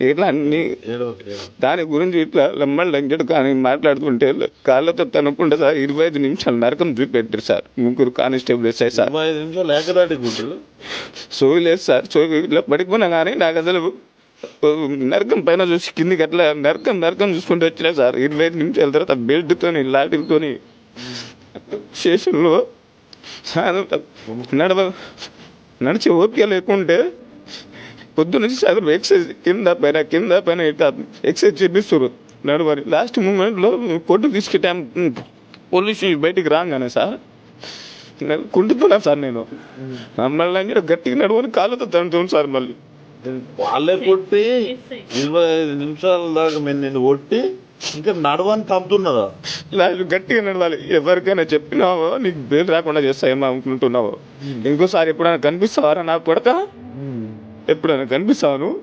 ఇట్లా అన్ని దాని గురించి ఇట్లా లమ్మడి లంకెడు కానీ మాట్లాడుతుంటే కాళ్ళతో తనుకుంటే సార్ ఇరవై ఐదు నిమిషాలు నరకం చూపెట్టారు సార్. ముగ్గురు కానిస్టేబుల్ సార్. ఇరవై ఐదు నిమిషాలు లేదు సార్. సోయి ఇట్లా పడిపోయినా కానీ నాకు అసలు నరకం పైన చూసి కిందికి అట్లా నరకం నరకం చూసుకుంటూ వచ్చినా సార్. ఇరవై ఐదు నిమిషాల తర్వాత బెల్ట్తోని లాఠీలతోని స్టేషన్లో నడవ నడిచి ఓపిక లేకుంటే పొద్దున్న నుంచి చదువు ఎక్సైజ్ కింద పైన కింద పైన ఇట్లా ఎక్సైజ్ చేపిస్తారు నడవని లాస్ట్ మూమెంట్లో కొట్టు తీసుకెట్టాం పోలీస్ బయటికి రాగానే సార్ కుంటున్నాను సార్ నేను. మమ్మల్ని అని గట్టిగా నడవని కాళ్ళతో తంటున్నాను సార్ మళ్ళీ. వాళ్ళే కొట్టి ఇరవై ఐదు నిమిషాల దాకా మేము నేను కొట్టి ఇంకా నడవని చంపుతున్నదా ఇలా గట్టిగా నడవాలి. ఎవరికైనా చెప్పినావో నీకు బెయిల్ రాకుండా చేస్తాయేమో అనుకుంటున్నావో. ఇంకోసారి ఎప్పుడైనా కనిపిస్తావారా నాకు కొడక? ఎప్పుడైనా కనిపిస్తాను.